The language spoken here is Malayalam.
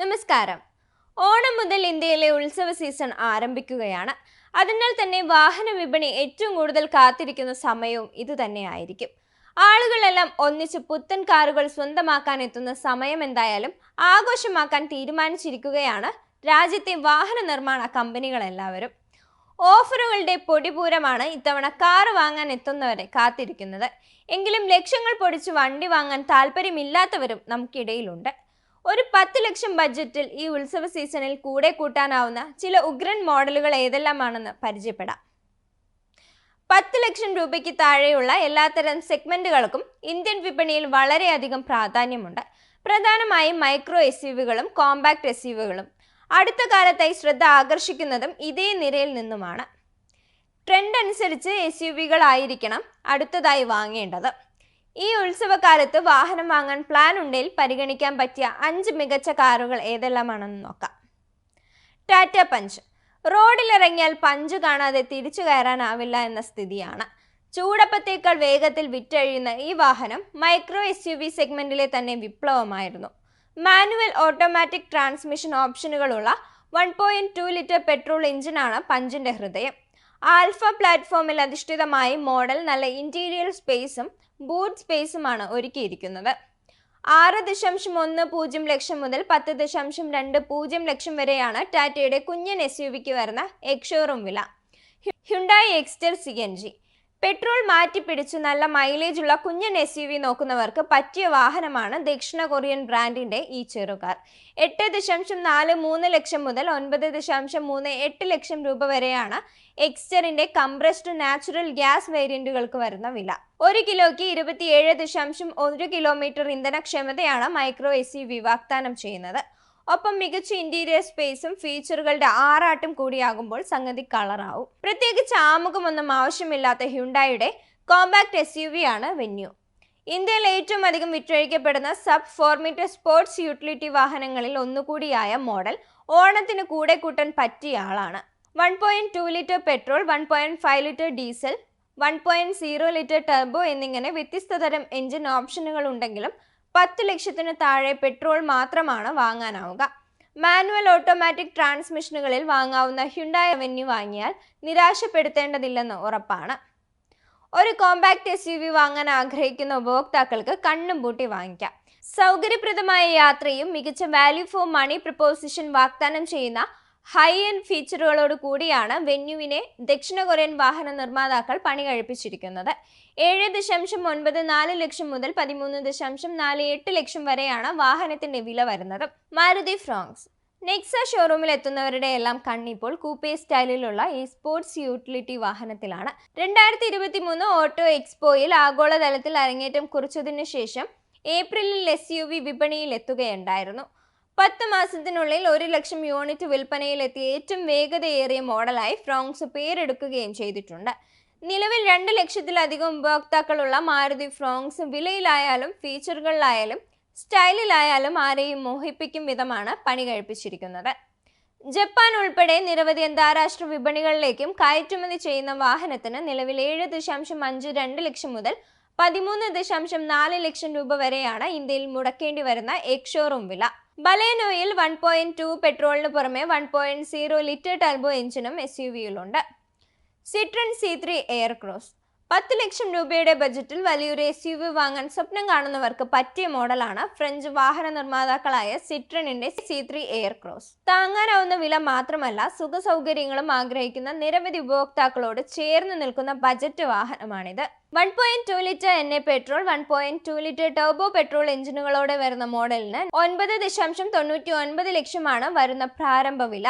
നമസ്കാരം. ഓണം മുതൽ ഇന്ത്യയിലെ ഉത്സവ സീസൺ ആരംഭിക്കുകയാണ്. അതിനാൽ തന്നെ വാഹന വിപണി ഏറ്റവും കൂടുതൽ കാത്തിരിക്കുന്ന സമയവും ഇത് തന്നെയായിരിക്കും. ആളുകളെല്ലാം ഒന്നിച്ച് പുത്തൻ കാറുകൾ സ്വന്തമാക്കാൻ എത്തുന്ന സമയം എന്തായാലും ആഘോഷമാക്കാൻ തീരുമാനിച്ചിരിക്കുകയാണ് രാജ്യത്തെ വാഹന നിർമ്മാണ കമ്പനികളെല്ലാവരും. ഓഫറുകളുടെ പൊടിപൂരമാണ് ഇത്തവണ കാർ വാങ്ങാൻ എത്തുന്നവരെ കാത്തിരിക്കുന്നത്. എങ്കിലും ലക്ഷങ്ങൾ പൊടിച്ച് വണ്ടി വാങ്ങാൻ താല്പര്യമില്ലാത്തവരും നമുക്കിടയിലുണ്ട്. ഒരു പത്ത് ലക്ഷം ബഡ്ജറ്റിൽ ഈ ഉത്സവ സീസണിൽ കൂടെ കൂട്ടാനാവുന്ന ചില ഉഗ്രൻ മോഡലുകൾ ഏതെല്ലാമാണെന്ന് പരിചയപ്പെടാം. പത്ത് ലക്ഷം രൂപയ്ക്ക് താഴെയുള്ള എല്ലാത്തരം സെഗ്മെന്റുകൾക്കും ഇന്ത്യൻ വിപണിയിൽ വളരെയധികം പ്രാധാന്യമുണ്ട്. പ്രധാനമായും മൈക്രോ എസ് യുവികളും കോമ്പാക്ട് എസ് യുവികളും അടുത്ത കാലത്തായി ശ്രദ്ധ ആകർഷിക്കുന്നതും ഇതേ നിരയിൽ നിന്നുമാണ്. ട്രെൻഡ് അനുസരിച്ച് എസ് യു വികളായിരിക്കണം അടുത്തതായി വാങ്ങേണ്ടത്. ഈ ഉത്സവകാലത്ത് വാഹനം വാങ്ങാൻ പ്ലാൻ ഉണ്ടെങ്കിൽ പരിഗണിക്കാൻ പറ്റിയ അഞ്ച് മികച്ച കാറുകൾ ഏതെല്ലാമാണെന്ന് നോക്കാം. ടാറ്റ പഞ്ച് റോഡിലിറങ്ങിയാൽ പഞ്ച് കാണാതെ തിരിച്ചു കയറാനാവില്ല എന്ന സ്ഥിതിയാണ്. ചൂടപ്പത്തേക്കാൾ വേഗത്തിൽ വിറ്റഴിയുന്ന ഈ വാഹനം മൈക്രോ എസ് യു വി സെഗ്മെന്റിലെ തന്നെ വിപ്ലവമായിരുന്നു. Manual automatic transmission ഓപ്ഷനുകളുള്ള one point two litre petrol എഞ്ചിനാണ് പഞ്ചിന്റെ ഹൃദയം. ആൽഫ പ്ലാറ്റ്ഫോമിൽ അധിഷ്ഠിതമായി മോഡൽ നല്ല ഇന്റീരിയർ സ്പേസും ബൂട്ട് സ്പേസുമാണ് ഒരുക്കിയിരിക്കുന്നത്. ആറ് ദശാംശം ഒന്ന് പൂജ്യം ലക്ഷം മുതൽ പത്ത് ദശാംശം രണ്ട് പൂജ്യം ലക്ഷം വരെയാണ് ടാറ്റയുടെ കുഞ്ഞൻ എസ് യു വിക്ക് വരുന്ന എക്ഷോറും വില. Hyundai Exter C N G petrol മാറ്റിപ്പിടിച്ച് നല്ല മൈലേജ് ഉള്ള കുഞ്ഞൻ എസ് യു വി നോക്കുന്നവർക്ക് പറ്റിയ വാഹനമാണ് ദക്ഷിണ കൊറിയൻ ബ്രാൻഡിന്റെ ഈ ചെറുകാർ. എട്ട് ദശാംശം നാല് മൂന്ന് ലക്ഷം മുതൽ ഒൻപത് ദശാംശം മൂന്ന് എട്ട് ലക്ഷം രൂപ വരെയാണ് എക്സ്റ്ററിന്റെ കംപ്രസ്ഡ് നാച്ചുറൽ ഗ്യാസ് വേരിയന്റുകൾക്ക് വരുന്ന വില. ഒരു കിലോയ്ക്ക് ഇരുപത്തിയേഴ് ദശാംശം ഒരു കിലോമീറ്റർ ഇന്ധനക്ഷമതയാണ് മൈക്രോ എസ് യു വി വാഗ്ദാനം ചെയ്യുന്നത്. ഒപ്പം മികച്ച ഇന്റീരിയർ സ്പേസും ഫീച്ചറുകളുടെ ആറാട്ടും കൂടിയാകുമ്പോൾ സംഗതി കളറാവും. പ്രത്യേകിച്ച് ആമുഖമൊന്നും ആവശ്യമില്ലാത്ത ഹ്യുണ്ടായുടെ കോമ്പാക്ട് എസ് യു വി ആണ് വെന്യൂ. ഇന്ത്യയിൽ ഏറ്റവും അധികം വിറ്റഴിക്കപ്പെടുന്ന sub four metre sports utility വാഹനങ്ങളിൽ ഒന്നുകൂടിയായ മോഡൽ ഓണത്തിന് കൂടെ കൂട്ടാൻ പറ്റിയ ആളാണ്. One point two litre petrol one point five litre diesel one point zero litre turbo എന്നിങ്ങനെ വ്യത്യസ്ത തരം എഞ്ചിൻ ഓപ്ഷനുകൾ ഉണ്ടെങ്കിലും പത്ത് ലക്ഷത്തിന് താഴെ പെട്രോൾ മാത്രമാണ് വാങ്ങാനാവുക. മാനുവൽ ഓട്ടോമാറ്റിക് ട്രാൻസ്മിഷനുകളിൽ വാങ്ങാവുന്ന ഹ്യുണ്ടായ വെന്യൂ വാങ്ങിയാൽ നിരാശപ്പെടുത്തേണ്ടതില്ലെന്ന് ഉറപ്പാണ്. ഒരു കോമ്പാക്ട് എസ് യു വി വാങ്ങാൻ ആഗ്രഹിക്കുന്ന ഉപഭോക്താക്കൾക്ക് കണ്ണും പൂട്ടി വാങ്ങിക്കാം. സൗകര്യപ്രദമായ യാത്രയും മികച്ച വാല്യൂ ഫോർ മണി പ്രപ്പോസിഷൻ വാഗ്ദാനം ചെയ്യുന്ന ഹൈ എൻഡ് ഫീച്ചറുകളോട് കൂടിയാണ് വെന്യുവിനെ ദക്ഷിണ കൊറിയൻ വാഹന നിർമ്മാതാക്കൾ പണി കഴിപ്പിച്ചിരിക്കുന്നത്. ഏഴ് ദശാംശം ഒൻപത് നാല് ലക്ഷം മുതൽ പതിമൂന്ന് ദശാംശം നാല് എട്ട് ലക്ഷം വരെയാണ് വാഹനത്തിന്റെ വില വരുന്നത്. മാരുതി ഫ്രോങ്സ് നെക്സ ഷോറൂമിൽ എത്തുന്നവരുടെ എല്ലാം കണ്ണിപ്പോൾ കൂപ്പേ സ്റ്റൈലിലുള്ള ഈ സ്പോർട്സ് യൂട്ടിലിറ്റി വാഹനത്തിലാണ്. രണ്ടായിരത്തി ഇരുപത്തി മൂന്ന് ഓട്ടോ എക്സ്പോയിൽ ആഗോളതലത്തിൽ അരങ്ങേറ്റം കുറിച്ചതിനു ശേഷം ഏപ്രിലിൽ എസ് യു വി വിപണിയിൽ എത്തുകയുണ്ടായിരുന്നു. പത്ത് മാസത്തിനുള്ളിൽ ഒരു ലക്ഷം യൂണിറ്റ് വിൽപ്പനയിലെത്തിയ ഏറ്റവും വേഗതയേറിയ മോഡലായി ഫ്രോങ്സ് പേരെടുക്കുകയും ചെയ്തിട്ടുണ്ട്. നിലവിൽ രണ്ട് ലക്ഷത്തിലധികം ഉപഭോക്താക്കളുള്ള മാരുതി ഫ്രോങ്സ് വിലയിലായാലും ഫീച്ചറുകളിലായാലും സ്റ്റൈലിലായാലും ആരെയും മോഹിപ്പിക്കും വിധമാണ് പണി കഴിപ്പിച്ചിരിക്കുന്നത്. ജപ്പാൻ ഉൾപ്പെടെ നിരവധി അന്താരാഷ്ട്ര വിപണികളിലേക്കും കയറ്റുമതി ചെയ്യുന്ന വാഹനത്തിന് നിലവിൽ ഏഴ് ദശാംശം അഞ്ച് രണ്ട് ലക്ഷം മുതൽ പതിമൂന്ന് ദശാംശം നാല് ലക്ഷം രൂപ വരെയാണ് ഇന്ത്യയിൽ മുടക്കേണ്ടി വരുന്ന ഷോറൂം വില. ബലേനോയിൽ വൺ പോയിന്റ് ടു പെട്രോളിന് പുറമെ one point zero litre turbo എഞ്ചിനും S U വിയിലുണ്ട് Citroen C three air cross പത്ത് ലക്ഷം രൂപയുടെ ബജറ്റിൽ വലിയൊരു എസ് യു വി വാങ്ങാൻ സ്വപ്നം കാണുന്നവർക്ക് പറ്റിയ മോഡലാണ് ഫ്രഞ്ച് വാഹന നിർമ്മാതാക്കളായ സിട്രണിന്റെ സി ത്രീ എയർ ക്രോസ് താങ്ങാനാവുന്ന വില മാത്രമല്ല സുഖ സൗകര്യങ്ങളും ആഗ്രഹിക്കുന്ന നിരവധി ഉപഭോക്താക്കളോട് ചേർന്ന് നിൽക്കുന്ന budget വാഹനമാണിത്. One point two litre N A petrol one point two litre turbo petrol എഞ്ചിനുകളോടെ വരുന്ന മോഡലിന് ഒൻപത് ദശാംശം തൊണ്ണൂറ്റി ഒൻപത് ലക്ഷമാണ് വരുന്ന പ്രാരംഭ വില.